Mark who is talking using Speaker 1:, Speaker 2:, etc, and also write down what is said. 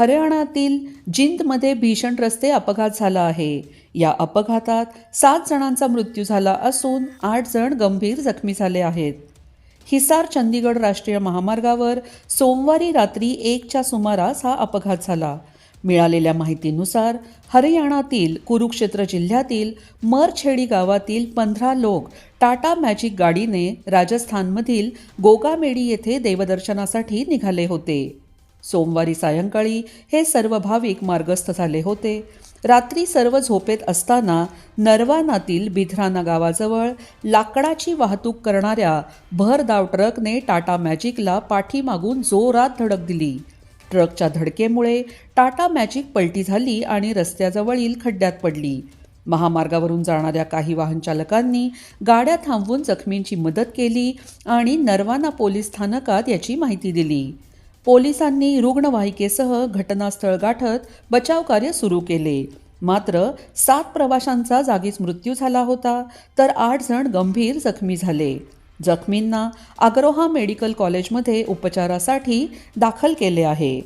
Speaker 1: हरियाणातील जिंदमध्ये भीषण रस्ते अपघात झाला आहे. या अपघातात सात जणांचा मृत्यू झाला असून आठ जण गंभीर जखमी झाले आहेत. हिसार चंदीगड राष्ट्रीय महामार्गावर सोमवारी रात्री एकच्या सुमारास हा अपघात झाला. मिळालेल्या माहितीनुसार हरियाणातील कुरुक्षेत्र जिल्ह्यातील मरछेडी गावातील पंधरा लोक टाटा मॅजिक गाडीने राजस्थानमधील गोगामेडी येथे देवदर्शनासाठी निघाले होते. सोमवारी सायंकाळी हे सर्व भाविक मार्गस्थ झाले होते. रात्री सर्व झोपेत असताना नरवानातील बिधराना गावाजवळ लाकडाची वाहतूक करणाऱ्या भरधाव ट्रकने टाटा मॅजिकला पाठीमागून जोरात धडक दिली. ट्रकच्या धडकेमुळे टाटा मॅजिक पलटी झाली आणि रस्त्याजवळील खड्ड्यात पडली. महामार्गावरून जाणाऱ्या काही वाहनचालकांनी गाड्या थांबवून जखमींची मदत केली आणि नरवाना पोलीस स्थानकात याची माहिती दिली. पोलिसांनी रुग्णवाहिकेसह घटनास्थळ गाठत बचाव कार्य सुरू केले. मात्र सात प्रवाशांचा जागीच मृत्यू झाला होता तर आठ जण गंभीर जखमी झाले. जखमींना अग्रोहा मेडिकल कॉलेजमध्ये उपचारासाठी दाखल केले आहे.